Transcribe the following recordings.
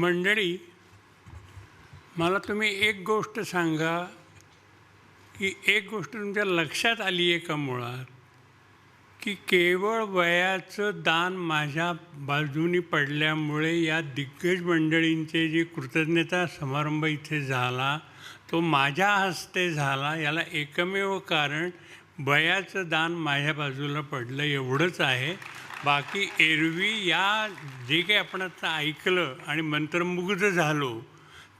मंडळी मला तुम्ही एक गोष्ट सांगा की एक गोष्ट तुमच्या लक्षात आली आहे का मुळात की केवळ वयाचं दान माझ्या बाजूनी पडल्यामुळे या दिग्गज मंडळींचे जी कृतज्ञता समारंभ इथे झाला तो माझ्या हस्ते झाला याला एकमेव कारण वयाचं दान माझ्या बाजूला पडलं एवढंच आहे. बाकी एरवी या जे काही आपण आता ऐकलं आणि मंत्रमुग्ध झालो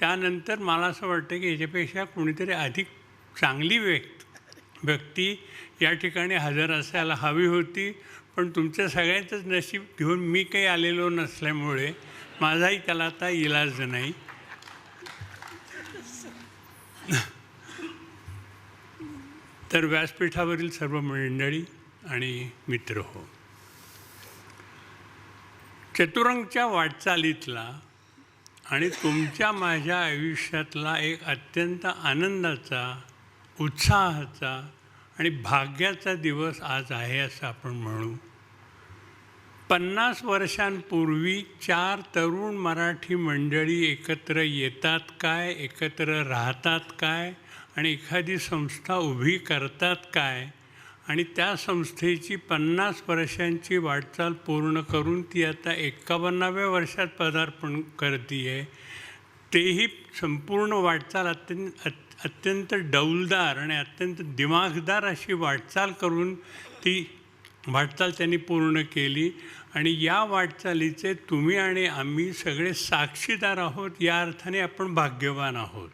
त्यानंतर मला असं वाटतं की याच्यापेक्षा कोणीतरी अधिक चांगली व्यक्त व्यक्ती या ठिकाणी हजर असायला हवी होती. पण तुमच्या सगळ्यांचंच नशीब घेऊन मी काही आलेलो नसल्यामुळे माझाही त्याला आता इलाज नाही. तर व्यासपीठावरील सर्व मंडळी आणि मित्र हो. चतुरंगच्या वाटचालीतला आणि तुमच्या माझ्या आयुष्यातला एक अत्यंत आनंदाचा उत्साहाचा आणि भाग्याचा दिवस आज आहे असं आपण म्हणू. पन्नास वर्षांपूर्वी चार तरुण मराठी मंडळी एकत्र येतात काय एकत्र राहतात काय आणि एखादी संस्था उभी करतात काय आणि त्या संस्थेची पन्नास वर्षांची वाटचाल पूर्ण करून ती आता एक्कावन्नाव्या वर्षात पदार्पण करते आहे तेही संपूर्ण वाटचाल अत्यंत अत्यंत डौलदार आणि अत्यंत दिमागदार अशी वाटचाल करून ती वाटचाल त्यांनी पूर्ण केली. आणि या वाटचालीचे तुम्ही आणि आम्ही सगळे साक्षीदार आहोत या अर्थाने आपण भाग्यवान आहोत.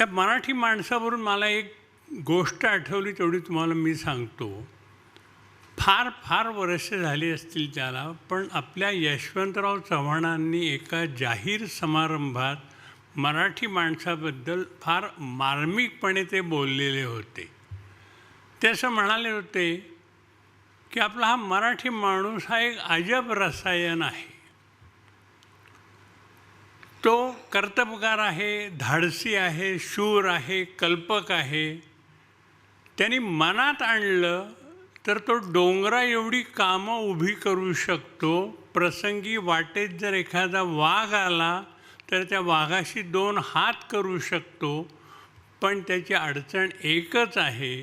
या मराठी माणसावरून मला एक गोष्ट आठवली तेवढी तुम्हाला मी सांगतो. फार फार वर्ष झाली असतील त्याला पण आपल्या यशवंतराव चव्हाणांनी एका जाहीर समारंभात मराठी माणसाबद्दल फार मार्मिकपणे ते बोललेले होते. ते असं म्हणाले होते की आपला हा मराठी माणूस हा एक अजब रसायन आहे. तो कर्तबगार आहे धाडसी आहे शूर आहे कल्पक आहे. त्यांनी मनात आणलं तर तो डोंगरा एवढी कामं उभी करू शकतो. प्रसंगी वाटेत जर एखादा वाघ आला तर त्या वाघाशी दोन हात करू शकतो. पण त्याची अडचण एकच आहे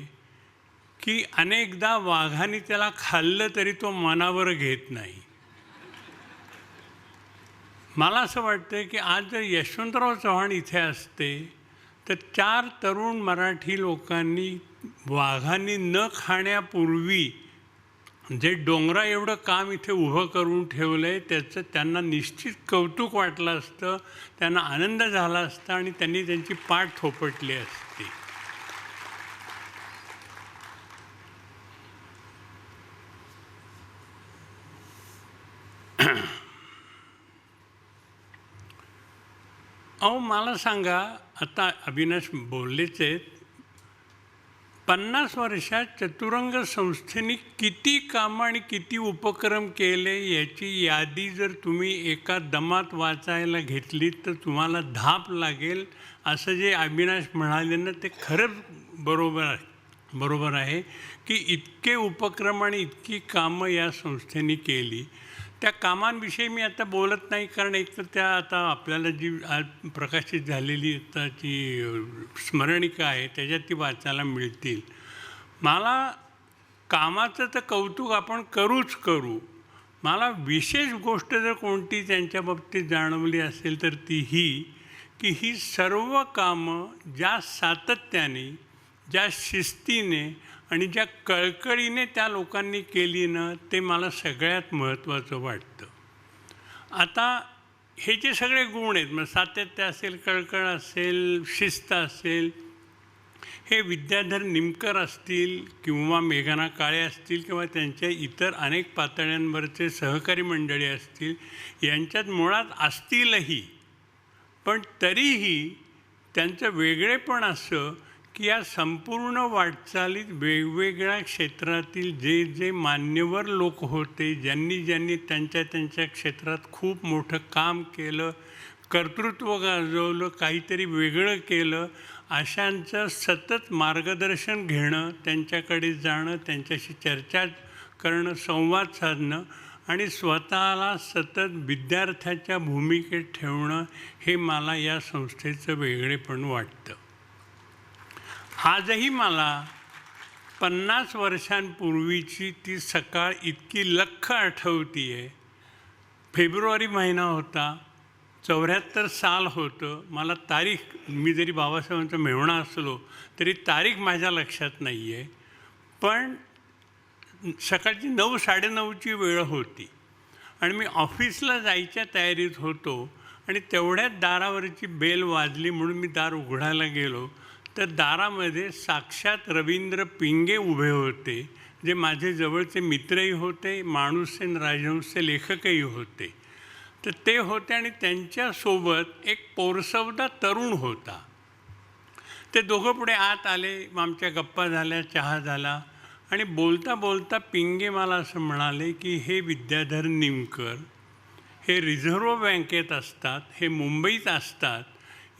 की अनेकदा वाघाने त्याला खाल्लं तरी तो मनावर घेत नाही. मला असं वाटतं की आज जर यशवंतराव चव्हाण इथे असते तर चार तरुण मराठी लोकांनी वाघांनी न खाण्यापूर्वी जे डोंगरा एवढं काम इथे उभं करून ठेवलं आहे त्याचं त्यांना निश्चित कौतुक वाटलं असतं त्यांना आनंद झाला असता आणि त्यांनी त्यांची पाठ थोपटली असती. अहो मला सांगा आता अविनाश बोललेच आहेत. पन्नास वर्षात चतुरंग संस्थेने किती कामं आणि किती उपक्रम केले याची यादी जर तुम्ही एका दमात वाचायला घेतली तर तुम्हाला धाप लागेल. असं जे अविनाश म्हणाले ना ते खरंच बरोबर आहे. बरोबर आहे की इतके उपक्रम आणि इतकी कामं या संस्थेने केली. त्या कामांविषयी मी आता बोलत नाही कारण एक तर त्या आता आपल्याला जी आज प्रकाशित झालेली आता जी स्मरणिका आहे त्याच्यात ती वाचायला मिळतील. मला कामाचं तर कौतुक आपण करूच करू. मला विशेष गोष्ट जर कोणती त्यांच्या बाबतीत जाणवली असेल तर ती ही की ही सर्व कामं ज्या सातत्याने ज्या शिस्तीने आणि ज्या कळकळीने त्या लोकांनी केली ना ते मला सगळ्यात महत्त्वाचं वाटतं. आता हे जे सगळे गुण आहेत मग सातत्य असेल कळकळ असेल शिस्त असेल हे विद्याधर निमकर असतील किंवा मेघना काळे असतील किंवा त्यांच्या इतर अनेक पातळ्यांवरचे सहकारी मंडळी असतील यांच्यात मुळात असतीलही. पण तरीही त्यांचं वेगळेपण असं की या संपूर्ण वाटचालीत वेगवेगळ्या क्षेत्रातील जे जे मान्यवर लोक होते ज्यांनी ज्यांनी त्यांच्या त्यांच्या क्षेत्रात खूप मोठं काम केलं कर्तृत्व गाजवलं काहीतरी वेगळं केलं अशांचं सतत मार्गदर्शन घेणं त्यांच्याकडे जाणं त्यांच्याशी चर्चा करणं संवाद साधणं आणि स्वतःला सतत विद्यार्थ्याच्या भूमिकेत ठेवणं हे मला या संस्थेचं वेगळेपण वाटतं. आजही मला पन्नास वर्षांपूर्वीची ती सकाळ इतकी लख्ख आठवती आहे फेब्रुवारी महिना होता चौऱ्याहत्तर साल होतं. मला तारीख मी जरी बाबासाहेबांचा मेहणा असलो तरी तारीख माझ्या लक्षात नाही आहे पण सकाळची नऊ साडेनऊची वेळ होती. आणि मी ऑफिसला जायच्या तयारीत होतो आणि तेवढ्यात दारावरची बेल वाजली म्हणून मी दार उघडायला गेलो. तर दारामध्ये साक्षात रवींद्र पिंगे उभे होते जे माझे जवळचे मित्रही होते माणूससेन राजहंसचे लेखकही होते. तर ते होते आणि त्यांच्यासोबत एक पोरसवदा तरुण होता. ते दोघं पुढे आत आले आमच्या गप्पा झाल्या चहा झाला आणि बोलता बोलता पिंगे मला असं म्हणाले की हे विद्याधर निमकर हे रिझर्व्ह बँकेत असतात हे मुंबईत असतात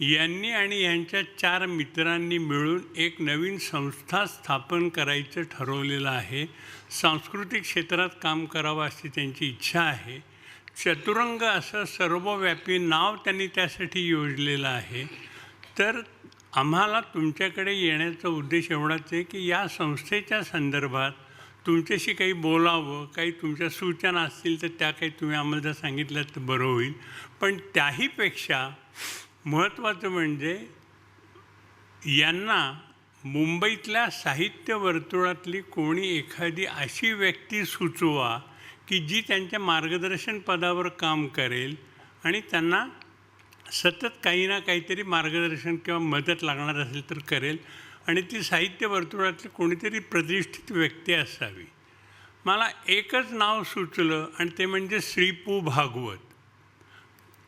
यांनी आणि यांच्या चार मित्रांनी मिळून एक नवीन संस्था स्थापन करायचं ठरवलेलं आहे. सांस्कृतिक क्षेत्रात काम करावं अशी त्यांची इच्छा आहे. चतुरंग असं सर्वव्यापी नाव त्यांनी त्यासाठी योजलेलं आहे. तर आम्हाला तुमच्याकडे येण्याचा उद्देश एवढाच आहे की या संस्थेच्या संदर्भात तुमच्याशी काही बोलावं काही तुमच्या सूचना असतील तर त्या काही तुम्ही आम्हाला जर सांगितल्या तर बरं होईल. पण त्याहीपेक्षा महत्त्वाचं म्हणजे यांना मुंबईतल्या साहित्य वर्तुळातली कोणी एखादी अशी व्यक्ती सुचवा की जी त्यांच्या मार्गदर्शन पदावर काम करेल आणि त्यांना सतत काही ना काहीतरी मार्गदर्शन किंवा मदत लागणार असेल तर करेल आणि ती साहित्य वर्तुळातली कोणीतरी प्रतिष्ठित व्यक्ती असावी. मला एकच नाव सुचलं आणि ते म्हणजे श्रीपू भागवत.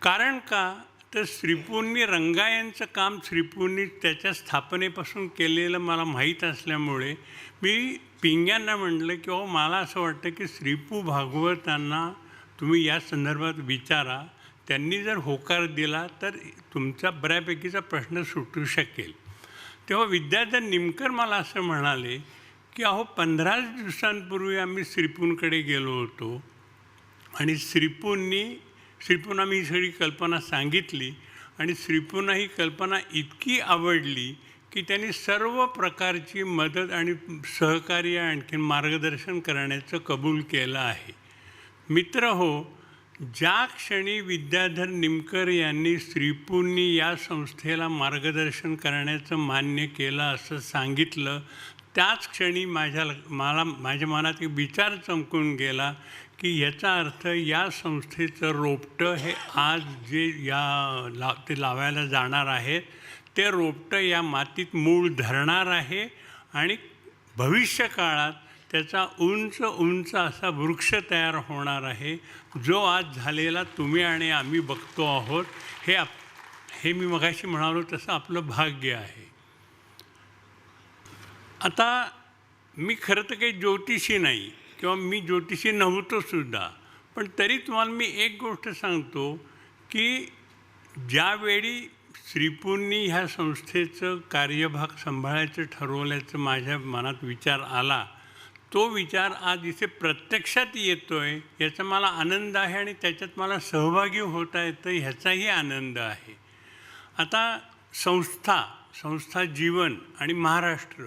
कारण का? तर श्रीपूंनी रंगायनचं काम श्रीपूंनी त्याच्या स्थापनेपासून केलेलं मला माहीत असल्यामुळे मी पिंग्यांना म्हटलं की अहो मला असं वाटतं की श्रीपू भागवतांना तुम्ही या संदर्भात विचारा. त्यांनी जर होकार दिला तर तुमचा बऱ्यापैकीचा प्रश्न सुटू शकेल. तेव्हा विद्यार्थ्या निमकर मला असं म्हणाले की अहो पंधराच दिवसांपूर्वी आम्ही श्रीपूंकडे गेलो होतो आणि श्रीपूंनी श्रीपूंना मी सगळी कल्पना सांगितली आणि श्रीपूंना ही कल्पना इतकी आवडली की त्यांनी सर्व प्रकारची मदत आणि सहकार्य आणखीन मार्गदर्शन करण्याचं कबूल केलं आहे. मित्र हो ज्या क्षणी विद्याधर निमकर यांनी श्रीपूंनी या संस्थेला मार्गदर्शन करण्याचं मान्य केलं असं सांगितलं त्याच क्षणी माझ्या ल- मला माझ्या मनात एक विचार चमकून गेला की याचा अर्थ या संस्थेचं रोपटं हे आज जे या ला ते लावायला जाणार आहेत ते रोपटं या मातीत मूळ धरणार आहे आणि भविष्य काळात त्याचा उंच उंच असा वृक्ष तयार होणार आहे जो आज झालेला तुम्ही आणि आम्ही बघतो आहोत हे आप हे मी मगाशी म्हणालो तसं आपलं भाग्य आहे. आता मी खरं तर काही ज्योतिषी नाही किंवा मी ज्योतिषी नव्हतो सुद्धा पण तरी तुम्हाला मी एक गोष्ट सांगतो की ज्यावेळी श्रीपूंनी ह्या संस्थेचं कार्यभाग सांभाळायचं ठरवल्याचं माझ्या मनात विचार आला तो विचार आज इथे प्रत्यक्षात येतो आहे याचा मला आनंद आहे आणि त्याच्यात मला सहभागी होता येतं ह्याचाही आनंद आहे. आता संस्था संस्था जीवन आणि महाराष्ट्र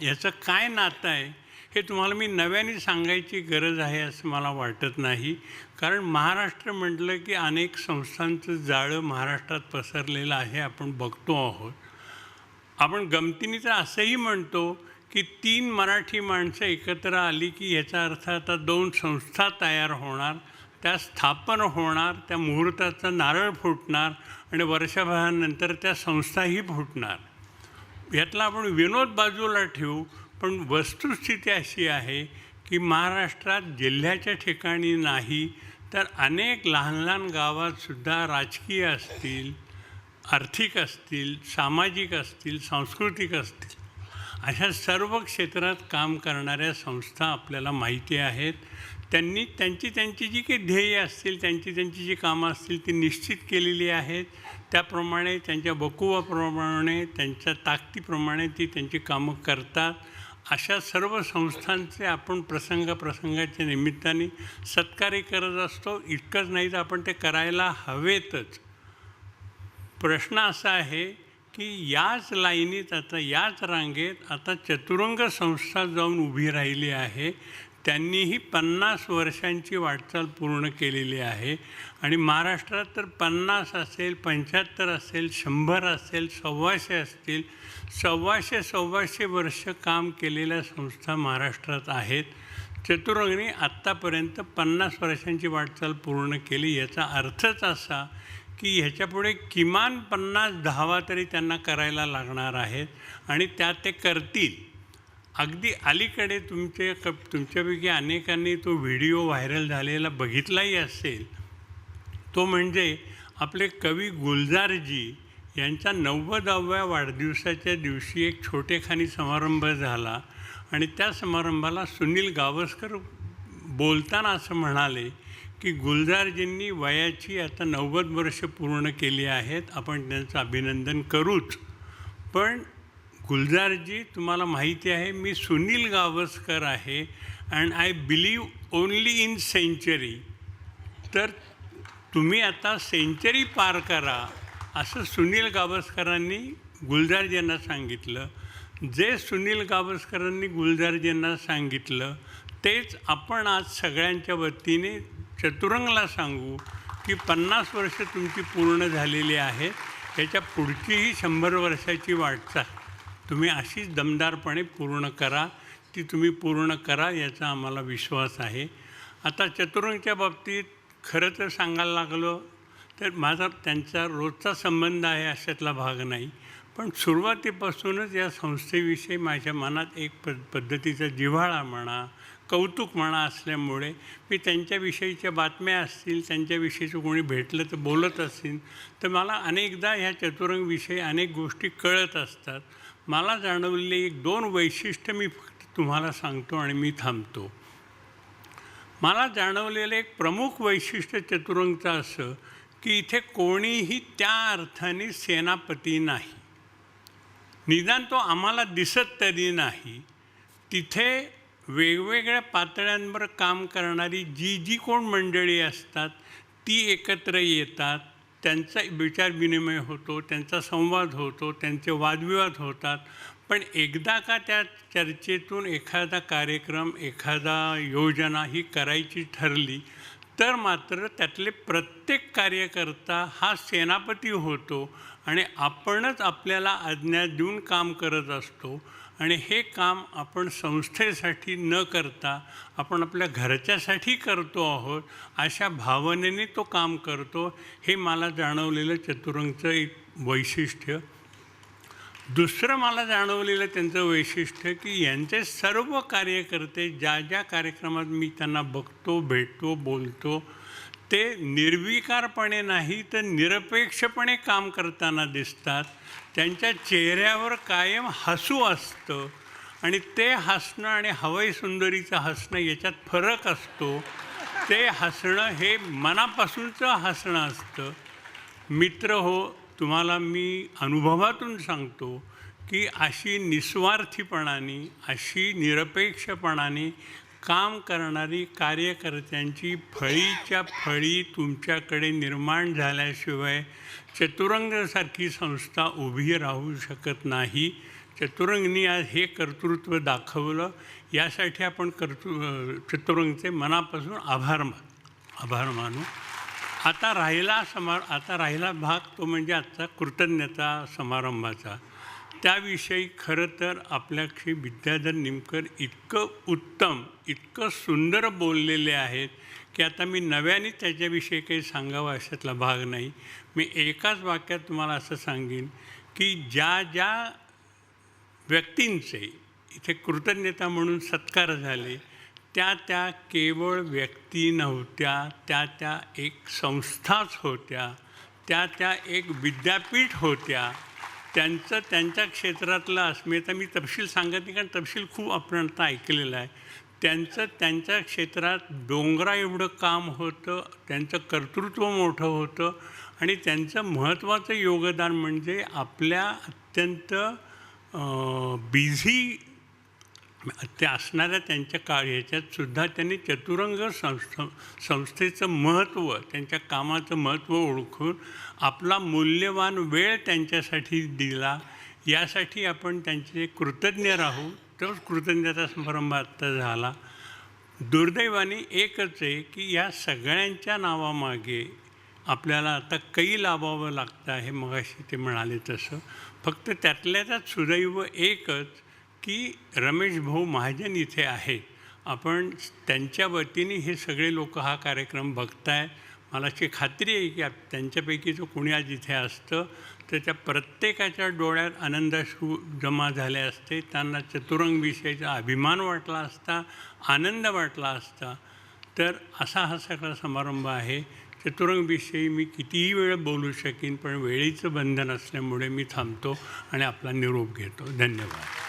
याचं काय नातं आहे हे तुम्हाला मी नव्याने सांगायची गरज आहे असं मला वाटत नाही. कारण महाराष्ट्र म्हटलं की अनेक संस्थांचं जाळं महाराष्ट्रात पसरलेलं आहे आपण बघतो आहोत. आपण गमतीने तर असंही म्हणतो की तीन मराठी माणसं एकत्र आली की याचा अर्थ आता दोन संस्था तयार होणार त्या स्थापन होणार त्या मुहूर्ताचा नारळ फुटणार आणि वर्षभरानंतर त्या संस्थाही फुटणार. यातला आपण विनोद बाजूला ठेवू पण वस्तुस्थिती अशी आहे की महाराष्ट्रात जिल्ह्याच्या ठिकाणी नाही तर अनेक लहान लहान गावातसुद्धा राजकीय असतील आर्थिक असतील सामाजिक असतील सांस्कृतिक असतील. अशा सर्व क्षेत्रात काम करणाऱ्या संस्था आपल्याला माहिती आहेत. त्यांनी त्यांची त्यांची जी काही ध्येय असतील त्यांची त्यांची जी कामं असतील ती निश्चित केलेली आहेत. त्याप्रमाणे त्यांच्या बकुवाप्रमाणे त्यांच्या ताकदीप्रमाणे ती त्यांची कामं करतात. अशा सर्व संस्थांचे आपण प्रसंग प्रसंगाच्या निमित्ताने सत्कार्य करत असतो. इतकंच नाही तर आपण ते करायला हवेतच. प्रश्न असा आहे की याच लाईनीत आता याच रांगेत आता चतुरंग संस्था जाऊन उभी राहिली आहे. त्यांनीही पन्नास वर्षांची वाटचाल पूर्ण केलेली आहे. आणि महाराष्ट्रात तर पन्नास असेल पंच्याहत्तर असेल शंभर असेल सव्वाशे असतील सव्वाशे सव्वाशे वर्ष काम केलेल्या संस्था महाराष्ट्रात आहेत. चतुरंगणी आत्तापर्यंत पन्नास वर्षांची वाटचाल पूर्ण केली. याचा अर्थच असा की ह्याच्यापुढे किमान पन्नास दहावा तरी त्यांना करायला लागणार आहेत. आणि त्या ते करतील. अगदी अलीकडे तुमचे क तुमच्यापैकी अनेकांनी तो व्हिडिओ व्हायरल झालेला बघितलाही असेल. तो म्हणजे आपले कवी गुलजारजी यांच्या नव्वदाव्या वाढदिवसाच्या दिवशी एक छोटेखानी समारंभ झाला आणि त्या समारंभाला सुनील गावस्कर बोलताना असं म्हणाले की गुलजारजींनी वयाची आता नव्वद वर्ष पूर्ण केली आहेत आपण त्यांचं अभिनंदन करूच. पण गुलजारजी तुम्हाला माहिती आहे मी सुनील गावस्कर आहे and I believe only in century तर तुम्ही आता सेंचुरी पार करा असं सुनील गावस्करांनी गुलजारजींना सांगितलं. जे सुनील गावस्करांनी गुलजारजींना सांगितलं तेच आपण आज सगळ्यांच्या वतीने चतुरंगला सांगू की पन्नास वर्ष तुमची पूर्ण झालेली आहेत त्याच्या पुढचीही शंभर वर्षाची वाटचाल. तुम्ही अशीच दमदारपणे पूर्ण करा ती तुम्ही पूर्ण करा याचा आम्हाला विश्वास आहे. आता चतुरंगच्या बाबतीत खरं तर सांगायला लागलो तर माझा त्यांचा रोजचा संबंध आहे अशातला भाग नाही. पण सुरुवातीपासूनच या संस्थेविषयी माझ्या मनात एक प पद्धतीचा जिव्हाळा म्हणा कौतुक म्हणा असल्यामुळे मी त्यांच्याविषयीच्या बातम्या असतील त्यांच्याविषयीचं कोणी भेटलं तर बोलत असतील तर मला अनेकदा ह्या चतुरंगविषयी अनेक गोष्टी कळत असतात. मला जाणवलेली एक दोन वैशिष्ट्य मी फक्त तुम्हाला सांगतो आणि मी थांबतो. मला जाणवलेलं एक प्रमुख वैशिष्ट्य चतुरंगचं असं की इथे कोणीही त्या अर्थाने सेनापती नाही. निदान तो आम्हाला दिसत तरी नाही. तिथे वेगवेगळ्या पातळ्यांवर काम करणारी जी जी कोण मंडळी असतात ती एकत्र येतात. त्यांचा विचारविनिमय होतो त्यांचा संवाद होतो त्यांचे वादविवाद होतात. पण एकदा का त्या चर्चेतून एखादा कार्यक्रम एखादा योजना ही करायची ठरली तर मात्र त्यातले प्रत्येक कार्यकर्ता हा सेनापती होतो आणि आपणच आपल्याला आज्ञा देऊन काम करत असतो. आणि हे काम आपण संस्थेसाठी न करता आपण आपल्या घरच्यासाठी करतो आहोत अशा भावनेने तो काम करतो हे मला जाणवलेलं चतुरंगचं एक वैशिष्ट्य. दुसरं मला जाणवलेलं त्यांचं वैशिष्ट्य की यांचे सर्व कार्यकर्ते ज्या ज्या कार्यक्रमात मी त्यांना बघतो भेटतो बोलतो ते निर्विकारपणे नाही तर निरपेक्षपणे काम करताना दिसतात. त्यांच्या चेहऱ्यावर कायम हसू असतं आणि ते हसणं आणि हवाई सुंदरीचं हसणं याच्यात फरक असतो. ते हसणं हे मनापासूनचं हसणं असतं. मित्र हो तुम्हाला मी अनुभवातून सांगतो की अशी निस्वार्थीपणाने अशी निरपेक्षपणाने काम करणारी कार्यकर्त्यांची फळीच्या फळी तुमच्याकडे निर्माण झाल्याशिवाय चतुरंगसारखी संस्था उभी राहू शकत नाही. चतुरंगनी आज हे कर्तृत्व दाखवलं. यासाठी आपण कर्तृ चतुरंगचे मनापासून आभार मान आभार मानू. आता राहिला समार आता राहिला भाग तो म्हणजे आजचा कृतज्ञता समारंभाचा. त्याविषयी खरं तर आपल्याशी विद्याधर निमकर इतकं उत्तम इतकं सुंदर बोललेले आहेत की आता मी नव्याने त्याच्याविषयी काही सांगावं अशातला भाग नाही. मी एकाच वाक्यात तुम्हाला असं सांगेन की ज्या ज्या व्यक्तींचे इथे कृतज्ञता म्हणून सत्कार झाले त्या त्या केवळ व्यक्ती नव्हत्या त्या त्या एक संस्थाच होत्या त्या त्या एक विद्यापीठ होत्या त्यांचं त्यांच्या क्षेत्रातलं अस्मिता मी तपशील सांगत नाही कारण तपशील खूप आपण आता ऐकलेलं आहे. त्यांचं त्यांच्या क्षेत्रात डोंगरा एवढं काम होतं त्यांचं कर्तृत्व मोठं होतं आणि त्यांचं महत्त्वाचं योगदान म्हणजे आपल्या अत्यंत बिझी ते असणाऱ्या त्यांच्या काळ ह्याच्यातसुद्धा त्यांनी चतुरंग संस्थ संस्थेचं महत्त्व त्यांच्या कामाचं महत्त्व ओळखून आपला मूल्यवान वेळ त्यांच्यासाठी दिला. यासाठी आपण त्यांचे कृतज्ञ राहू. तोच कृतज्ञता समारंभ आत्ता झाला. दुर्दैवाने एकच आहे की या सगळ्यांच्या नावामागे आपल्याला आता कै लावावं लागतं हे मगाशी ते म्हणाले तसं. फक्त त्यातल्या त्यात सुदैव एकच की रमेश भाऊ महाजन इथे आहेत. आपण त्यांच्या वतीने हे सगळे लोक हा कार्यक्रम बघताय. मला अशी खात्री आहे की त्यांच्यापैकी जो कोणी आज इथे असतं तर त्या प्रत्येकाच्या डोळ्यात आनंदाश्रू जमा झाले असते. त्यांना चतुरंग विषयाचा अभिमान वाटला असता आनंद वाटला असता. तर असा हा सगळा समारंभ आहे. चतुरंगविषयी मी कितीही वेळ बोलू शकेन पण वेळेचं बंधन असल्यामुळे मी थांबतो आणि आपला निरोप घेतो. धन्यवाद.